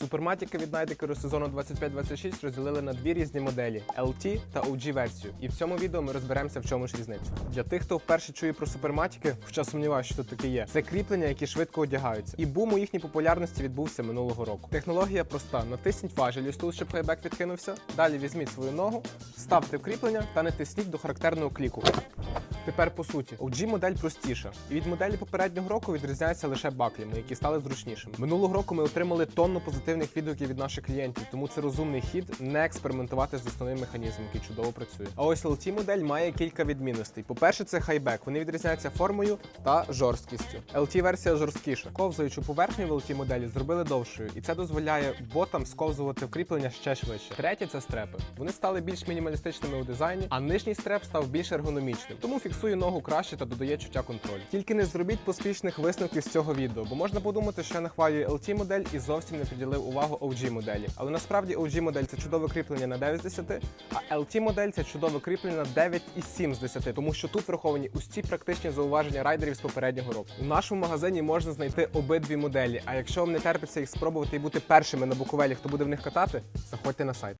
Суперматіки від Найдекеру сезону 25-26 розділили на дві різні моделі LT та OG версію. І в цьому відео ми розберемося, в чому ж різниця. Для тих, хто вперше чує про суперматіки, хоча сумніваюся, що таке є. Це кріплення, які швидко одягаються. І бум у їхній популярності відбувся минулого року. Технологія проста: натисніть важель тут, щоб хайбек відкинувся. Далі візьміть свою ногу, ставте в кріплення та не тисніть до характерного кліку. Тепер по суті, OG модель простіша, і від моделі попереднього року відрізняється лише баклями, які стали зручнішими. Минулого року ми отримали тонну позитивних відгуків від наших клієнтів, тому це розумний хід не експериментувати з основним механізмом, який чудово працює. А ось LT модель має кілька відмінностей. По-перше, це хайбек. Вони відрізняються формою та жорсткістю. LT версія жорсткіша. Ковзаючу поверхню в LT моделі зробили довшою, і це дозволяє ботам сковзувати вкріплення ще швидше. Третє це стрепи. Вони стали більш мінімалістичними у дизайні, а нижній стреп став більш ергономічним, тому фіксує ногу краще та додає чуття контролю. Тільки не зробіть поспішних висновків з цього відео, бо можна подумати, що я нахвалюю LT модель і зовсім не приділив увагу OG моделі. Але насправді OG модель це чудове кріплення на 9 з 10, а LT модель це чудове кріплення на 9,7 з 10, тому що тут враховані усі практичні зауваження райдерів з попереднього року. У нашому магазині можна знайти обидві моделі. А якщо вам не терпиться їх спробувати і бути першими на Буковелі, хто буде в них катати, заходьте на сайт.